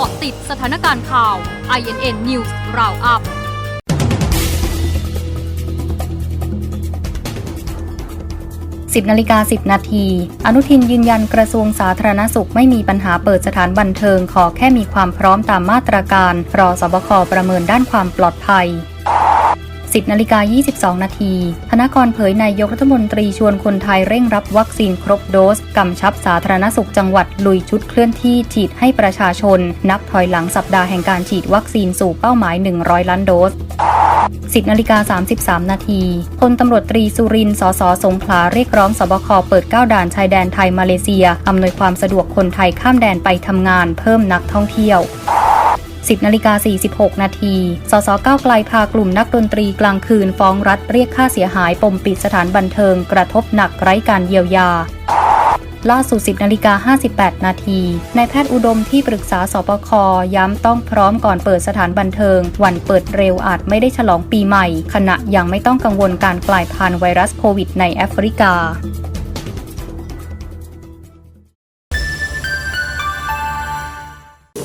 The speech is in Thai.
าะติดสถานการณ์ข่าว INN News Roundup 10นาฬิกา10นาที อนุทินยืนยันกระทรวงสาธารณสุขไม่มีปัญหาเปิดสถานบันเทิงขอแค่มีความพร้อมตามมาตรการ รอสบคประเมินด้านความปลอดภัย 10นาฬิกา22 นาที ธนากรเผยนายกรัฐมนตรีชวนคนไทยเร่งรับวัคซีนครบโดส กำชับสาธารณสุขจังหวัดลุยชุดเคลื่อนที่ฉีดให้ประชาชน นับถอยหลังสัปดาห์แห่งการฉีดวัคซีนสู่เป้าหมาย 100 ล้านโดส10นาฬิกา33 นาทีพลตำรวจตรีสุรินทร์สส สงขลาเรียกร้องสบคเปิด 9 ด่านชายแดนไทยมาเลเซีย อำนวยความสะดวกคนไทยข้ามแดนไปทำงาน เพิ่มนักท่องเที่ยว 10นาฬิกา46 นาที สสก้าวไกลพากลุ่มนักดนตรีกลางคืนฟ้องรัฐเรียกค่าเสียหายปมปิดสถานบันเทิงกระทบหนักไร้การเยียวยาล่าสุด 10นาฬิกา58 นาทีนายแพทย์อุดมที่ปรึกษาสปค ย้ำต้องพร้อมก่อนเปิดสถานบันเทิง วันเปิดเร็วอาจไม่ได้ฉลองปีใหม่ ขณะยังไม่ต้องกังวลการกลายพันธุ์ไวรัสโควิดในแอฟริกา